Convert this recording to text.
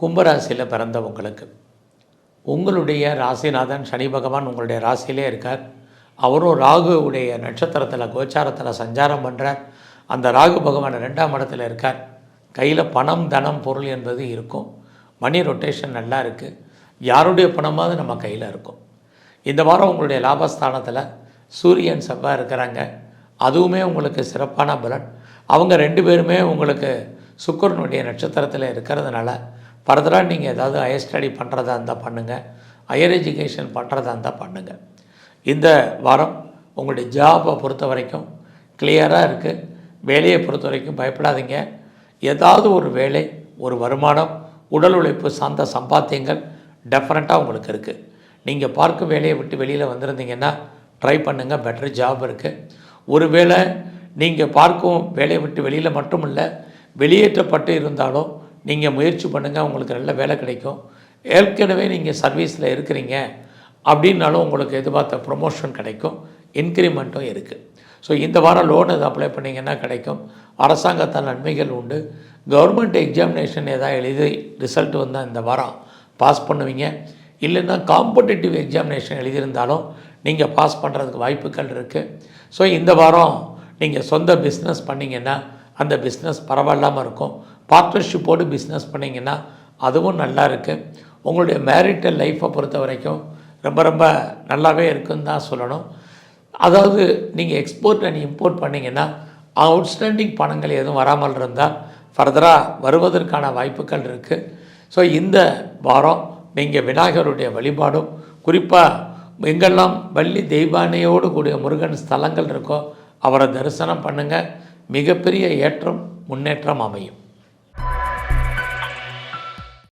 கும்பராசியில் பிறந்தவங்களுக்கு உங்களுடைய ராசிநாதன் சனி பகவான் உங்களுடைய ராசியிலே இருக்கார். அவரும் ராகுவுடைய நட்சத்திரத்தில் கோச்சாரத்தில் சஞ்சாரம் பண்ணுறார் அந்த ராகு பகவான் ரெண்டாம் இடத்துல இருக்கார். கையில் பணம் தனம் பொருள் என்பது இருக்கும். மணி ரொட்டேஷன் நல்லா இருக்குது யாருடைய பணமாவது நம்ம கையில் இருக்கும். இந்த வாரம் உங்களுடைய லாபஸ்தானத்தில் சூரியன் செவ்வாய் இருக்கிறாங்க. அதுவுமே உங்களுக்கு சிறப்பான பலன். அவங்க ரெண்டு பேருமே உங்களுக்கு சுக்கரனுடைய நட்சத்திரத்தில் இருக்கிறதுனால ஃபர்தராக நீங்கள் ஏதாவது ஹையர் ஸ்டடி பண்ணுறதா இருந்தால் பண்ணுங்கள் ஹையர் எஜுகேஷன் பண்ணுறதா இருந்தால் பண்ணுங்கள் இந்த வாரம் உங்களுடைய ஜாபை பொறுத்த வரைக்கும் கிளியராக இருக்குது வேலையை பொறுத்த வரைக்கும் பயப்படாதீங்க. ஏதாவது ஒரு வேலை ஒரு வருமானம் உடல் உழைப்பு சார்ந்த சம்பாத்தியங்கள் டெஃபரெண்ட்டாக உங்களுக்கு இருக்குது நீங்கள் பார்க்கும் வேலையை விட்டு வெளியில் வந்திருந்தீங்கன்னா ட்ரை பண்ணுங்கள் பெட்டர் ஜாப் இருக்குது ஒருவேளை நீங்கள் பார்க்கும் வேலையை விட்டு வெளியில் மட்டும் இல்லை வெளியேற்றப்பட்டு இருந்தாலும் நீங்கள் முயற்சி பண்ணுங்கள் உங்களுக்கு நல்ல வேலை கிடைக்கும். ஏற்கனவே நீங்கள் சர்வீஸில் இருக்கிறீங்க அப்படின்னாலும் உங்களுக்கு எதிர்பார்த்த ப்ரொமோஷன் கிடைக்கும் இன்க்ரிமெண்ட்டும் இருக்குது ஸோ இந்த வாரம் லோன் எது அப்ளை பண்ணிங்கன்னா கிடைக்கும். அரசாங்கத்தால் நன்மைகள் உண்டு. கவர்மெண்ட் எக்ஸாமினேஷன் எதாவது எழுதி ரிசல்ட் வந்தால் இந்த வாரம் பாஸ் பண்ணுவீங்க. இல்லைன்னா காம்படிட்டிவ் எக்ஸாமினேஷன் எழுதியிருந்தாலும் நீங்கள் பாஸ் பண்ணுறதுக்கு வாய்ப்புகள் இருக்குது ஸோ இந்த வாரம் நீங்கள் சொந்த பிஸ்னஸ் பண்ணிங்கன்னா அந்த பிஸ்னஸ் பரவாயில்லாமல் இருக்கும். பார்ட்னர்ஷிப்போடு பிஸ்னஸ் பண்ணிங்கன்னா அதுவும் நல்லா இருக்குது உங்களுடைய மேரிட்டல் லைஃப்பை பொறுத்த வரைக்கும் ரொம்ப ரொம்ப நல்லாவே இருக்குன்னு தான் சொல்லணும். அதாவது நீங்கள் எக்ஸ்போர்ட் அண்ட் இம்போர்ட் பண்ணிங்கன்னா அவுட்ஸ்டாண்டிங் பணங்கள் எதுவும் வராமல் இருந்தால் ஃபர்தராக வருவதற்கான வாய்ப்புகள் இருக்குது ஸோ இந்த வாரம் நீங்கள் விநாயகருடைய வழிபாடும் குறிப்பாக எங்கெல்லாம் வள்ளி தெய்வானையோடு கூடிய முருகன் ஸ்தலங்கள் இருக்கோ அவரை தரிசனம் பண்ணுங்கள் மிகப்பெரிய ஏற்றம் முன்னேற்றம் அமையும்.